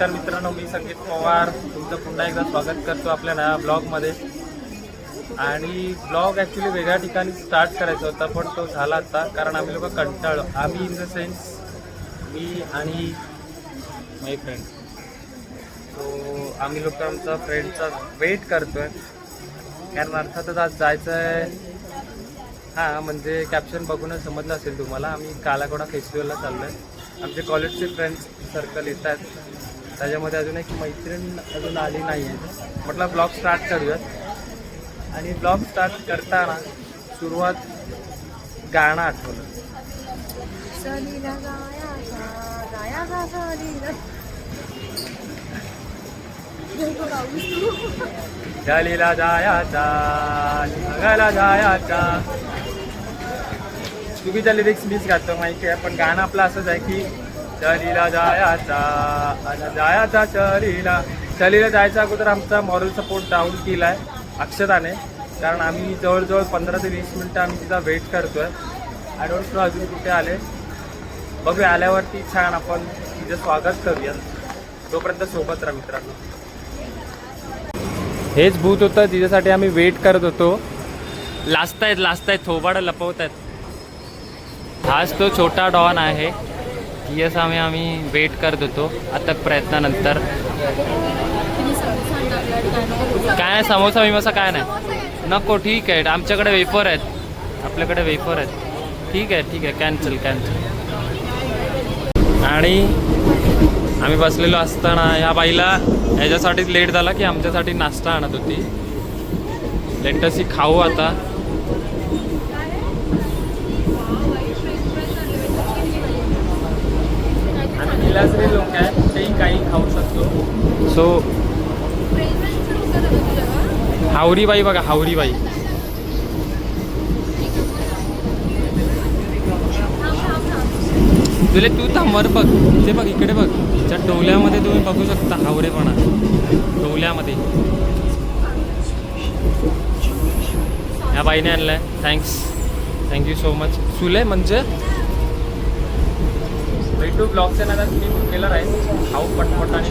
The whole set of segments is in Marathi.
नमस्कार मित्रांनो मी संकेत पवार. तुमचं पुन्हा एकदा स्वागत करतो आपल्या नव्या ब्लॉगमध्ये. आणि ब्लॉग ॲक्च्युली वेगळ्या ठिकाणी स्टार्ट करायचा होता पण तो झाला आता कारण आम्ही लोक कंटाळलो. आम्ही इन द सेन्स मी आणि माय फ्रेंड सो आम्ही लोक आमचा फ्रेंडचा वेट करतोय. कारण अर्थातच आज जायचं आहे हां म्हणजे कॅप्शन बघूनच समजलं असेल तुम्हाला. आम्ही कालाकोडा फेस्टिवलला चाललो आहे आमचे कॉलेजचे फ्रेंड्स सर्कल येत आहेत त्याच्यामध्ये अजून एक मैत्रीण अजून आली नाही आहे. म्हटलं ब्लॉग स्टार्ट करूयात. आणि ब्लॉग स्टार्ट करताना सुरुवात गाणं आठवलं. चालीला जायाचा जगाला जायाचा चुकीच्या लिरिक्स मीच गातो माहिती आहे पण गाणं आपलं असंच आहे की चलीला जायचा अन जायाचा चलीला. चलीला जायच्या अगोदर आमचा मॉरल सपोर्ट डाऊन केला आहे अक्षताने. कारण आम्ही जवळजवळ पंधरा ते वीस मिनटं आम्ही तिचा वेट करतोय. आय डोंट नो अजून कुठे आले. बघूया आल्यावरती छान आपण तिचं स्वागत करूया. तोपर्यंत सोबत राहा मित्रांनो. हेच भूत होतं तिच्यासाठी आम्ही वेट करत होतो. लाचतायत लाचतायत थोबाडं लपवत आहेत हाच तो छोटा डॉन आहे. यस आम्ही आम्ही वेट करत होतो. आता प्रयत्नानंतर. काय नाही समोसा विमोसा काय नाही. नको ठीक आहे. आमच्याकडे वेफर आहेत. आपल्याकडे वेफर आहेत. ठीक आहे ठीक आहे. कॅन्सल कॅन्सल आणि आम्ही बसलेलो असताना ह्या बाईला ह्याच्यासाठीच लेट झाला की आमच्यासाठी नाश्ता आणत होती. लेटसी खाऊ आता आणि विलासरी लोक आहे तेही काही खाऊ शकतो सो हावरी बाई बघा हावरी बाई तुले तू थांबर बघ. ते बघ इकडे बघ. त्या डोल्यामध्ये तुम्ही बघू शकता हावरेपणा. डोल्यामध्ये ह्या बाईने आणलाय. Thanks thank you so much सुले म्हणजे? भेटू ब्लॉगच्या ना मी केलं आहे खाऊ पटपट आणि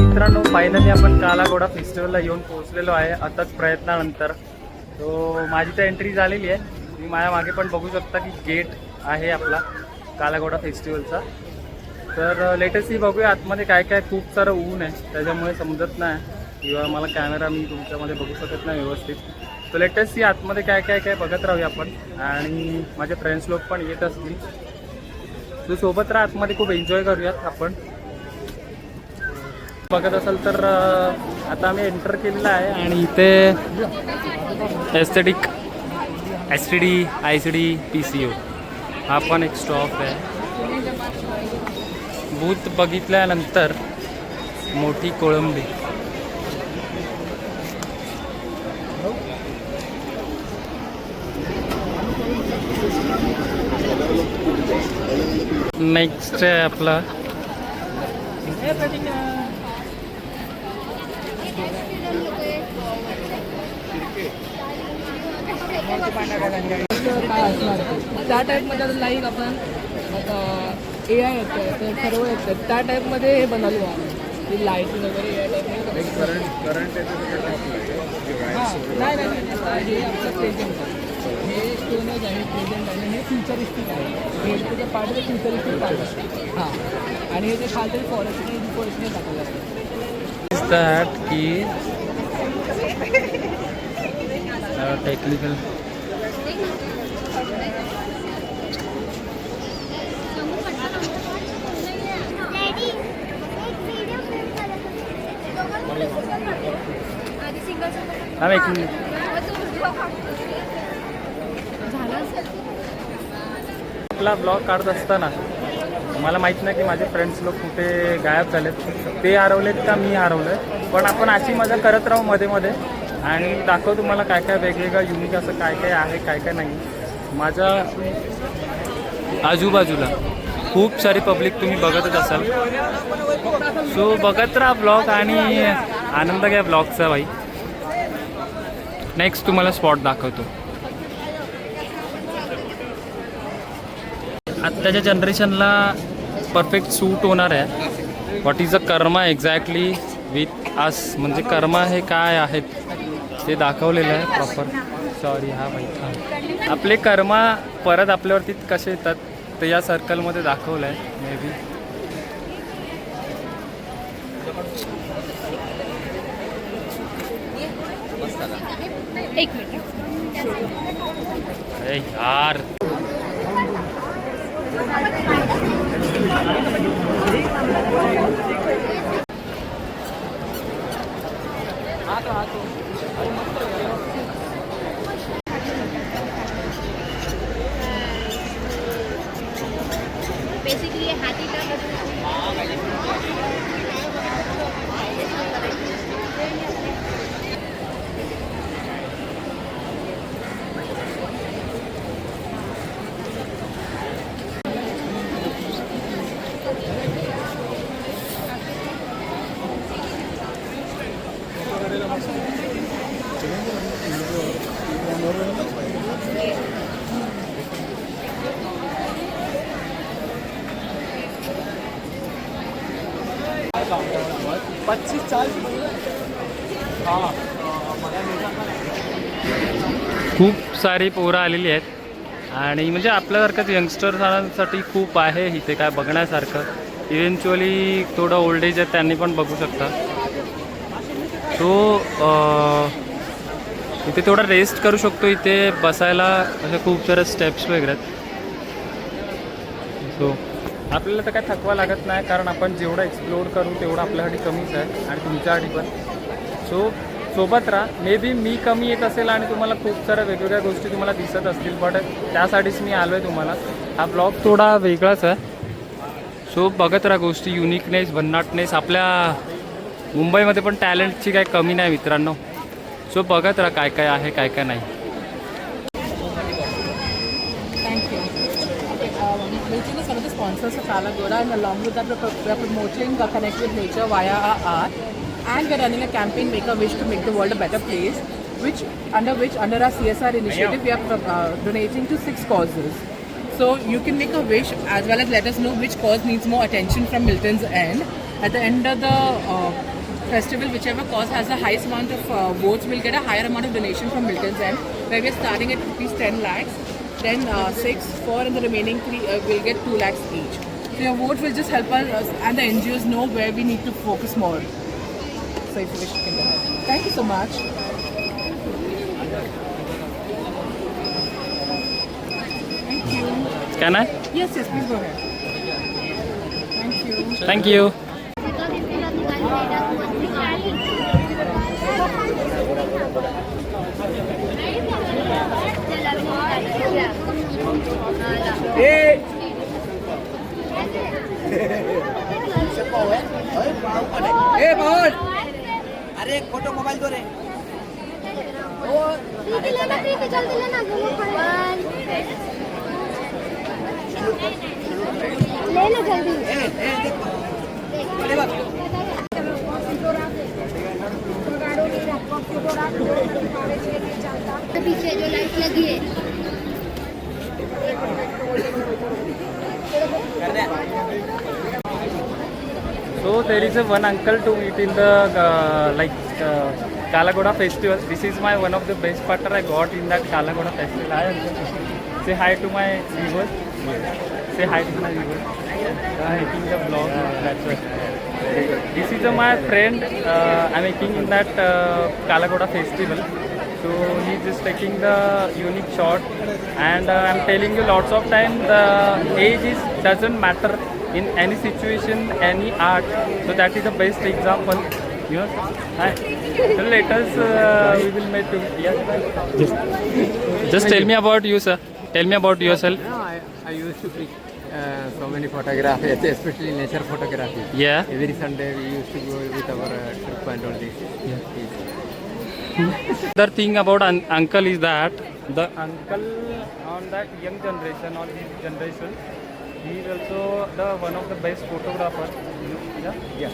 मित्रांनो फायनली आपण कालाघोडा फेस्टिवलला येऊन पोहोचलेलो आहे. अथक प्रयत्नानंतर. तो माझी तर एंट्री झालेली आहे. तुम्ही माझ्या मागे पण बघू शकता की गेट आहे आपला कालाघोडा फेस्टिवलचा तर uh, लेटेस्टही बघूया आतमध्ये काय काय खूप सारं ऊन आहे. त्याच्यामुळे समजत नाही. किंवा मला कॅमेरा मी तुमच्यामध्ये बघू शकत नाही व्यवस्थित. तर लेटेस्ट ही आतमध्ये काय काय काय बघत राहूया आपण. आणि माझे फ्रेंड्स लोक पण येत असतील. तू सोबत राहा आतमध्ये खूप एन्जॉय करूयात आपण. बघत असाल तर आता आम्ही एंटर केलेलं आहे आणि इथे aesthetic S T D I C D P C O हा पण एक स्टॉप आहे. बूथ बघितल्यानंतर मोठी कोळंबी. नेक्स्ट आहे आपला. त्या टाईपमध्ये आता लाईक आपण ए आय येतं ते सर्व येतं त्या टाईपमध्ये हे बनवलं आहे. लाईटिंग वगैरे या टाईपमध्ये हां नाही नाही हे प्रेझेंट आहे आहे प्रेझेंट आहे आणि हे फ्युचरिस्टिक आहे. हे त्याचं पार्ट आहे फ्युचरिस्टिक पार्ट आहे हां. आणि हे जे खालचे फॉरेस्ट डिफॉरेस्टने आहे that की टेक्निकल एक मिनिट आपला ब्लॉग काढत असताना मला माहीत नाही की माझे फ्रेंड्स लोक कुठे गायब झालेत. ते हरवलेत का मी हरवलं पण आपण अशी मजा करत राहू मध्ये मध्ये. आणि दाखव तुम्हाला काय काय वेगवेगळं युनिक असं काय काय आहे काय काय नाही. माझ्या आजूबाजूला खूप सारी पब्लिक तुम्ही बघतच असाल. सो बघत राहा ब्लॉग आणि आनंद घ्या ब्लॉगचा भाई. नेक्स्ट तुम्हाला स्पॉट दाखवतो. आत्ताच्या जनरेशनला परफेक्ट सूट होणार आहे. What is a karma exactly with us म्हणजे कर्मा हे काय आहेत? ते दाखवलेलं आहे प्रॉपर सॉरी हा हा आपले कर्मा परत आपल्यावरती कसे येतात ते या सर्कलमध्ये दाखवलं आहे मे बी एक मिनिट. अरे यार बेसिकली पच्चीस चाळीस खूप सारी पोरं आलेली आहेत. आणि म्हणजे आपल्यासारखंच यंगस्टर्सांसाठी खूप आहे इथे काय बघण्यासारखं. इव्हेंच्युअली थोडं ओल्ड एज आहे त्यांनी पण बघू शकता सो इथे थोडा रेस्ट करू शकतो इथे बसायला अशा खूप साऱ्या स्टेप्स वगैरे आहेत. सो आपल्याला तर काय थकवा लागत नाही कारण आपण जेवढं एक्सप्लोअर करू तेवढं आपल्यासाठी कमीच आहे आणि तुमच्यासाठी पण. सो सोबत राहा. मे बी मी कमी येत असेल आणि तुम्हाला खूप साऱ्या वेगवेगळ्या गोष्टी तुम्हाला दिसत असतील बट त्यासाठीच मी आलो आहे तुम्हाला. हा ब्लॉग थोडा वेगळाच आहे. सो बघत राहा गोष्टी युनिकनेस भन्नाटनेस आपल्या मुंबईमध्ये पण टॅलेंटची काही कमी नाही मित्रांनो सो बघत राहा काय काय आहे काय काय नाही Thank is one of the sponsors of Alagoda, and along with that, we're, we're promoting uh, Connect with Nature via our art, and we're running a campaign, Make a Wish to Make the World a Better Place, which under which under our CSR initiative, we are uh, donating to six causes. So you can make a wish as well as let us know which cause needs more attention from Milton's end. At the end of the uh, festival, whichever cause has the highest amount of uh, votes will get a higher amount of donation from Milton's end, where we are starting at rupees 10 lakhs, then uh, 6, 4 and the remaining 3 uh, will get 2 lakhs each. So your vote will just help us and the NGOs know where we need to focus more. So if you wish, you can go. Thank you so much. Thank you. Can I? Yes, yes, please go ahead. Thank you. Thank you. Hey, Paul! अरे फोटो मोबाईल दो रे. लेना जल्दी. अरे बघ. पीछे जो लाइट लगी है So there is a one uncle to meet in the uh, like uh, Kalagoda festival. This is my one of the best partner I got in that Kalagoda festival. Hi uncle. Say hi to my viewers. Say hi to my viewers. Uh, making the vlog. That's right. This is uh, my friend. Uh, I'm making in that uh, Kalagoda festival. So he's just taking the unique shot, and uh, I'm telling you, lots of time the age is doesn't matter in any situation, any art. So that is the best example. You know, Hi. So let us uh, we will make. Yes. Just, just tell me about you, sir. Tell me about yourself. No, I, I used to click uh, so many photographs, especially nature photography. Yeah. Every Sunday we used to go with our uh, trip and all this. Other thing about un- uncle is that the uncle on that young generation, on this generation, he is also the one of the best photographers. Yeah. Yeah.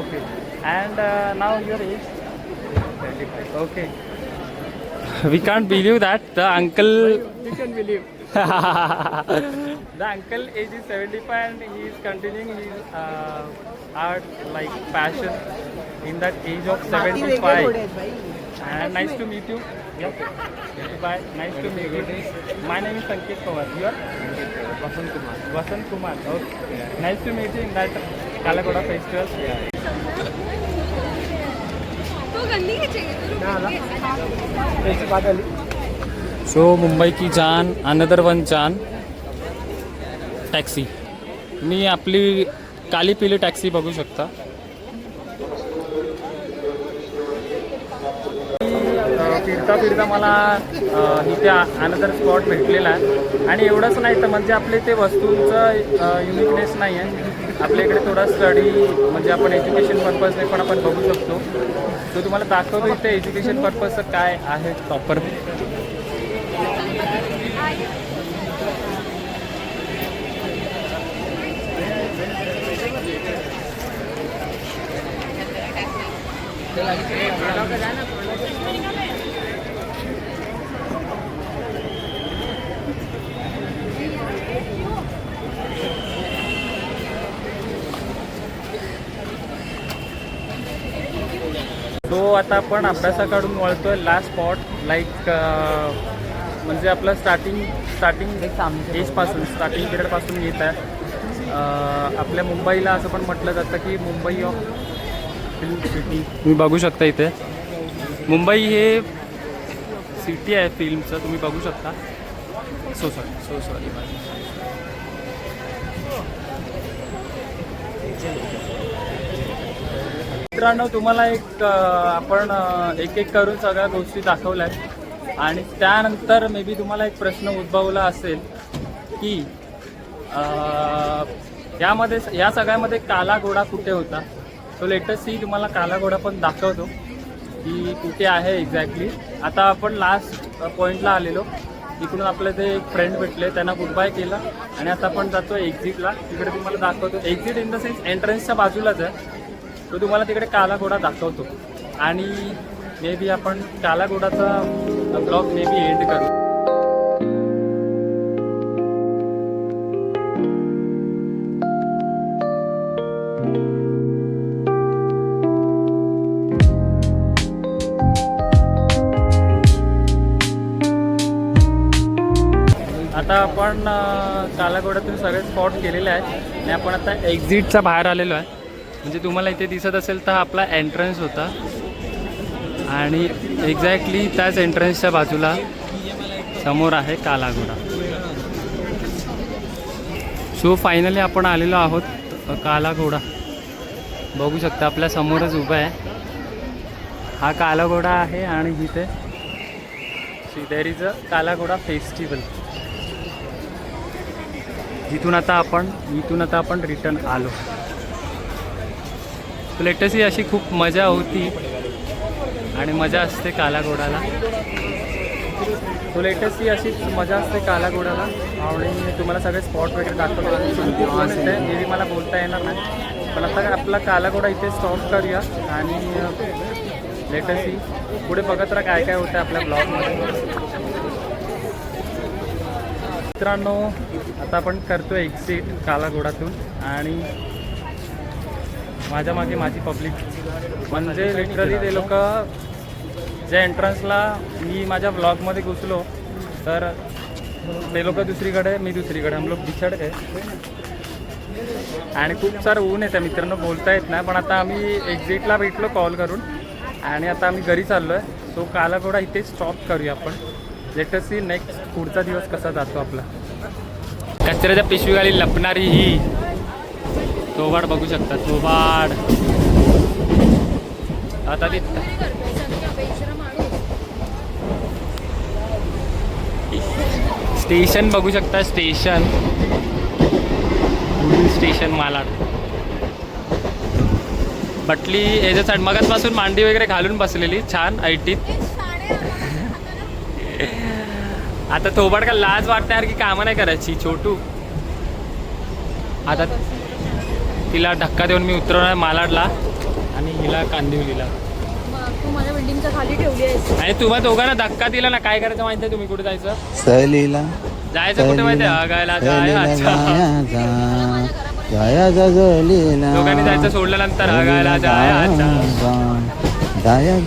Okay. And uh, now your age? 25. Okay. We can't believe that the uncle You can believe. the uncle age is 75 and he is continuing his uh, art like passion in that age of 75 and nice to meet you yeah. bye nice to meet you my name is Sanket Pawar you are Vasant Kumar. Vasant Kumar okay nice to meet you in that Kalagoda festival तो गंदी सो मुंबई की जान अनदर वन जान टॅक्सी मी आपली काली पिली टॅक्सी बघू शकता फिरता फिरता मला इथे अनदर स्पॉट भेटलेला आहे. आणि एवढंच नाही तर म्हणजे आपले ते वस्तूंचं युनिकनेस नाही आहे आपल्या इकडे थोडा स्टडी म्हणजे आपण एज्युकेशन पर्पजने पण आपण बघू शकतो. तो तुम्हाला दाखवतो इथे एज्युकेशन पर्पजचं काय आहे प्रॉपर तो आता आपण अभ्यासाकडून वळतोय लास्ट स्पॉट लाईक म्हणजे आपलं स्टार्टिंग स्टार्टिंग एजपासून स्टार्टिंग पिरियडपासून येत आहे. आपल्या मुंबईला असं पण म्हटलं जातं की मुंबई ऑफ फिल्म सिटी तुम्ही बघू शकता इथे. मुंबई हे सिटी आहे फिल्मचं तुम्ही बघू शकता. सो सॉरी सो सॉरी मित्रांनो तुम्हाला एक आपण एक एक करून सगळ्या गोष्टी दाखवल्या आहेत आणि त्यानंतर मे बी तुम्हाला एक प्रश्न उद्भवला असेल की यामध्ये या सगळ्यामध्ये काला घोडा कुठे होता? तो लेटेस्ट ही तुम्हाला काला घोडा पण दाखवतो की कुठे आहे एक्झॅक्टली आता आपण लास्ट पॉईंटला आलेलो. इकडून आपले ते एक फ्रेंड भेटले त्यांना गुड बाय केलं. आणि आता आपण जातो एक्झिटला तिकडे तुम्हाला दाखवतो. एक्झिट इन द सेन्स एंट्रन्सच्या बाजूलाच आहे. तो तुम्हाला तिकडे काला घोडा दाखवतो. आणि मे बी आपण काला घोडाचा ब्लॉग मे बी एंड करू. आता आपण अं, कालाघोड्यातून सगळे स्पॉट केलेले आहेत. आणि आपण आता एक्झिटच्या बाहेर आलेलो आहे. म्हणजे तुम्हाला इथे दिसत असेल तर आपला एंट्रन्स होता. आणि एक्झॅक्टली त्याच एंट्रन्सच्या बाजूला समोर आहे कालाघोडा. सो फायनली आपण आलेलो आहोत कालाघोडा. बघू शकता आपल्या समोरच उभा आहे. हा कालाघोडा आहे आणि इथे there is a Kala Ghoda festival जिथून आता आपण इथून आता आपण रिटर्न आलो. लेटेस्ट ही अशी खूप मजा होती. आणि मजा असते कालाघोडाला. तो लेटेस्ट ही अशी मजा असते कालाघोडाला. आणि तुम्हाला सगळे स्पॉट वगैरे दाखवतो. हे मला बोलता येणार नाही. पण आता आपला कालाघोडा इथे स्टॉप करूया. आणि लेटेस्ट ही पुढे बघत राहा काय काय होतं आपल्या ब्लॉगमध्ये मित्रांनो आता आपण करतो एक्झिट कालाघोडातून. आणि माझ्या मागे माझी पब्लिक म्हणजे लिटरली ते लोक ज्या एंट्रन्सला मी माझ्या ब्लॉगमध्ये घुसलो तर ते लोक दुसरीकडे मी दुसरीकडे. हम लोक बिछड आणि खूप सारं ऊन येतं मित्रांनो बोलता येत नाही पण आता आम्ही एक्झिटला भेटलो कॉल करून. आणि आता आम्ही घरी चाललो आहे सो कालाघोडा इथे स्टॉप करूया आपण. लेटेस्ट सी नेक्स्ट पुढचा दिवस कसा जातो आपला. कचऱ्याच्या पिशवीखाली लपणारी ही थोबाड बघू शकता थोबाड आता ती स्टेशन बघू शकता स्टेशन. स्टेशन मालाड. बटली याच्यासाठी मगाचपासून मांडी वगैरे घालून बसलेली छान ऐटीत आता थोबाड का लाज वाटते यार की कामं नाही करायची छोटू. आता तिला धक्का देऊन मी उतरवणार मालाडला. आणि हिला कांदिवलीला. तू माझ्या बिल्डिंगच्या खाली ठेवली आहेस. आणि तुम्हा दोघांना धक्का दिला ना काय करायचं माहिती आहे तुम्ही? कुठे जायचं? सहलीला. जायचं कुठे माहिती आहे गायला जायचं जाया दोघांनी जायचं सोडल्यानंतर हा गायला जायचं जाया